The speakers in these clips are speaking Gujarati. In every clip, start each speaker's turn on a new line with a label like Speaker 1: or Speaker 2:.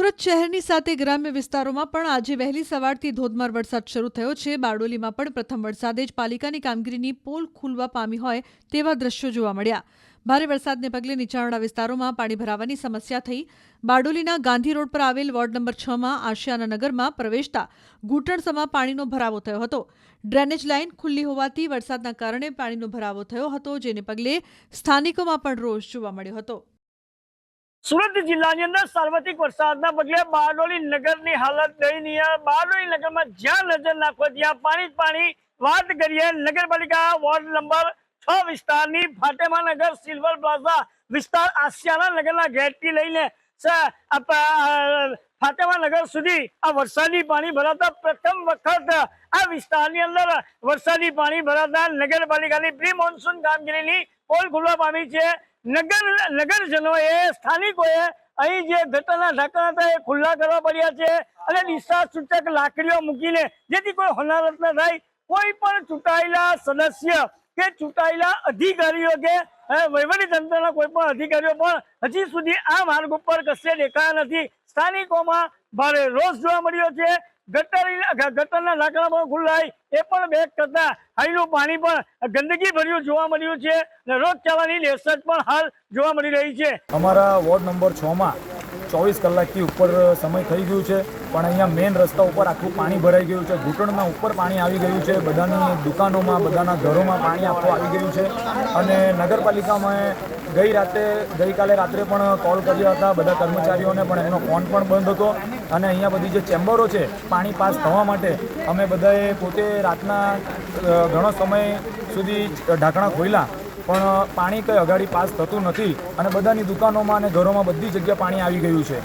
Speaker 1: સુરત શહેરની સાથે ગ્રામ્ય વિસ્તારોમાં પણ આજે વહેલી સવારથી ધોધમાર વરસાદ શરૂ થયો છે. બારડોલીમાં પણ પ્રથમ વરસાદે જ પાલિકાની કામગીરીની પોલ ખુલવા પામી હોય તેવા દ્રશ્યો જોવા મળ્યા. ભારે વરસાદને પગલે નીચાણવાળા વિસ્તારોમાં પાણી ભરાવાની સમસ્યા થઈ. બારડોલીના ગાંધી રોડ પર આવેલ વોર્ડ નંબર છમાં આશિયાના નગરમાં પ્રવેશતા ઘૂંટણસમાં પાણીનો ભરાવો થયો હતો. ડ્રેનેજ લાઇન ખુલ્લી હોવાથી વરસાદના કારણે પાણીનો ભરાવો થયો હતો, જેને પગલે સ્થાનિકોમાં પણ રોષ જોવા મળ્યો હતો.
Speaker 2: સુરત જિલ્લાની અંદર સાર્વત્રિક વરસાદના પગલે બારડોલી નગરની હાલત દયનીય. બારડોલી નગરમાં જ્યાં નજર નાખો ત્યાં પાણી પાણી. વાત કરીએ નગરપાલિકા વોર્ડ નંબર છ વિસ્તારની ફાટેમા નગર સિલ્વર પ્લાઝા વિસ્તાર આસિયાના નગરના ગેટથી લઈને ફાટેમા નગર સુધી આ વરસાદી પાણી ભરાતા પ્રથમ વખત આ વિસ્તારની અંદર વરસાદી પાણી ભરાતા નગરપાલિકાની પ્રી મોન્સૂન કામગીરીની પોલ ખુલવા પામી છે. નગર નગરજનોએ, સ્થાનિકોએ અહીં જે ગટરના ઢાંકણા હતા એ ખુલ્લા કરવા પડ્યા છે અને દિશા સૂચક લાકડીઓ મૂકીને, જેથી કોઈ હોનારત ન થાય. કોઈ પણ ચૂંટાયેલા સદસ્ય કે ચૂંટાયેલા અધિકારીઓ કે વહીવટી તંત્રના કોઈ પણ અધિકારીઓ પણ હજી સુધી આ માર્ગ ઉપર કશે દેખાયા નથી. સ્થાનિકોમાં ભારે રોષ જોવા મળ્યો છે. ગટર ગટરના લાકડા પણ ખુલ્લાય એ પણ બેક કરતા અહીંનું પાણી પણ ગંદકી ભર્યું જોવા મળ્યું છે. અને ચાલવાની દહેશત પણ હાલ જોવા મળી રહી છે.
Speaker 3: અમારા વોર્ડ નંબર છમાં ચોવીસ કલાકથી ઉપર સમય થઈ ગયું છે, પણ અહીંયા મેઇન રસ્તા ઉપર આખું પાણી ભરાઈ ગયું છે. ઘૂંટણમાં ઉપર પાણી આવી ગયું છે. બધાની દુકાનોમાં, બધાના ઘરોમાં પાણી આખું આવી ગયું છે. અને નગરપાલિકામાં ગઈ રાતે, ગઈકાલે રાત્રે પણ કોલ કર્યા હતા. બધા કર્મચારીઓને પણ એમનો ફોન પણ બંધ હતો. અને અહીંયા બધી જે ચેમ્બરો છે, પાણી પાસ થવા માટે અમે બધાએ પોતે રાતના ઘણો સમય સુધી ઢાંકણા ખોલ્યા પણ પાણી કંઈ અગાડી પાસ થતું નથી અને બધાની દુકાનોમાં અને ઘરોમાં બધી જગ્યા પાણી આવી ગયું છે.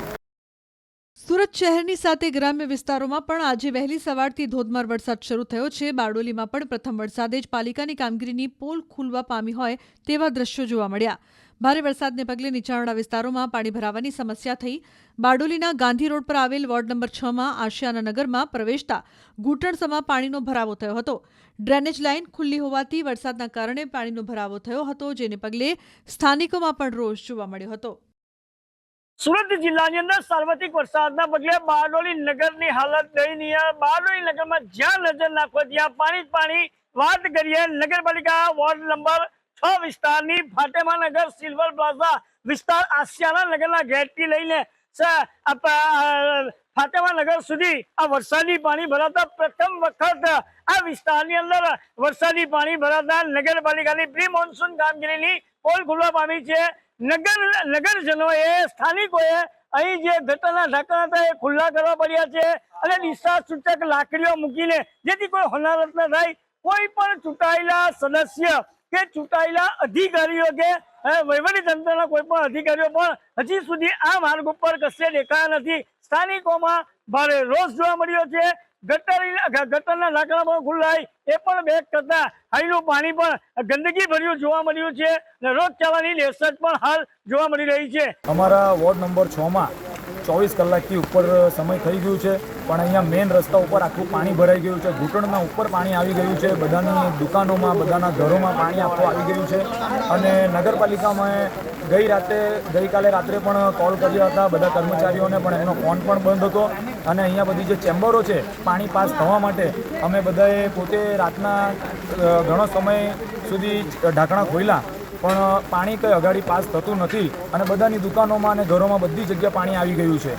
Speaker 1: સુરત શહેરની સાથે ગ્રામ્ય વિસ્તારોમાં પણ આજે વહેલી સવારથી ધોધમાર વરસાદ શરૂ થયો છે. બારડોલીમાં પણ પ્રથમ વરસાદે જ પાલિકાની કામગીરીની પોલ ખુલવા પામી હોય તેવા દ્રશ્યો જોવા મળ્યા. ભારે વરસાદને પગલે નીચાણવાળા વિસ્તારોમાં પાણી ભરાવાની સમસ્યા થઈ. બારડોલીના ગાંધી રોડ પર આવેલ વોર્ડ નંબર છમાં આશિયાના નગરમાં પ્રવેશતા ઘૂંટણસમાં પાણીનો ભરાવો થયો હતો. ડ્રેનેજ લાઇન ખુલ્લી હોવાથી વરસાદના કારણે પાણીનો ભરાવો થયો હતો, જેને પગલે સ્થાનિકોમાં પણ રોષ જોવા મળ્યો હતો.
Speaker 2: સુરત જિલ્લાની અંદર સાર્વત્રિક વરસાદના પગલે બારડોલી નગરની હાલત દયનીય. બારડોલી નગરમાં જ્યાં નજર નાખો ત્યાં પાણી પાણી. વાત કરીએ નગરપાલિકા વોર્ડ નંબર છ વિસ્તારની. ફાટેમા નગર સિલ્વર પ્લાઝા વિસ્તાર આસિયાના નગરના ગેટથી લઈને સ- આ પ- આ ફાટેમા નગર સુધી આ વરસાદી પાણી ભરાતા પ્રથમ વખત આ વિસ્તારની અંદર વરસાદી પાણી ભરાતા નગરપાલિકાની પ્રી મોન્સૂન કામગીરીની પોલ ખુલવા પામી છે. નગર નગરજનોએ, સ્થાનિકોએ અહીં જે ગટરના ઢાંકણા હતા એ ખુલ્લા કરવા પડ્યા છે અને દિશા સૂચક લાકડીઓ મૂકીને જેથી કોઈ હોનારત ન થાય. કોઈ પણ ચૂંટાયેલા સદસ્ય કે ચૂંટાયેલા અધિકારીઓ કે વહીવટી તંત્રના કોઈ પણ અધિકારીઓ પણ હજી સુધી આ માર્ગ ઉપર કશે દેખાયા નથી. સ્થાનિકોમાં ભારે રોષ જોવા મળ્યો છે. ગટર ગટરના લાકડા પણ ખુલ્લાય. એ પણ બેક કરતા અહીંનું પાણી પણ ગંદકી જોવા મળ્યું છે. અને રોગચાળાની દહેશત પણ હાલ જોવા મળી રહી છે.
Speaker 3: અમારા વોર્ડ નંબર છમાં ચોવીસ કલાકથી ઉપર સમય થઈ ગયું છે. પણ અહીંયા મેઇન રસ્તા ઉપર આખું પાણી ભરાઈ ગયું છે. ઘૂંટણના ઉપર પાણી આવી ગયું છે. બધાની દુકાનોમાં, બધાના ઘરોમાં પાણી આખું આવી ગયું છે. અને નગરપાલિકામાં ગઈ રાતે, ગઈકાલે રાત્રે પણ કોલ કર્યા હતા બધા કર્મચારીઓને, પણ એમનો ફોન પણ બંધ હતો. અને અહીંયા બધી જે ચેમ્બરો છે, પાણી પાસ થવા માટે, અમે બધાએ પોતે રાતના ઘણો સમય સુધી ઢાંકણા ખોલ્યા. પણ પાણી કંઈ અગાડી પાસ થતું નથી અને બધાની દુકાનોમાં અને ઘરોમાં બધી જગ્યા પાણી આવી ગયું છે.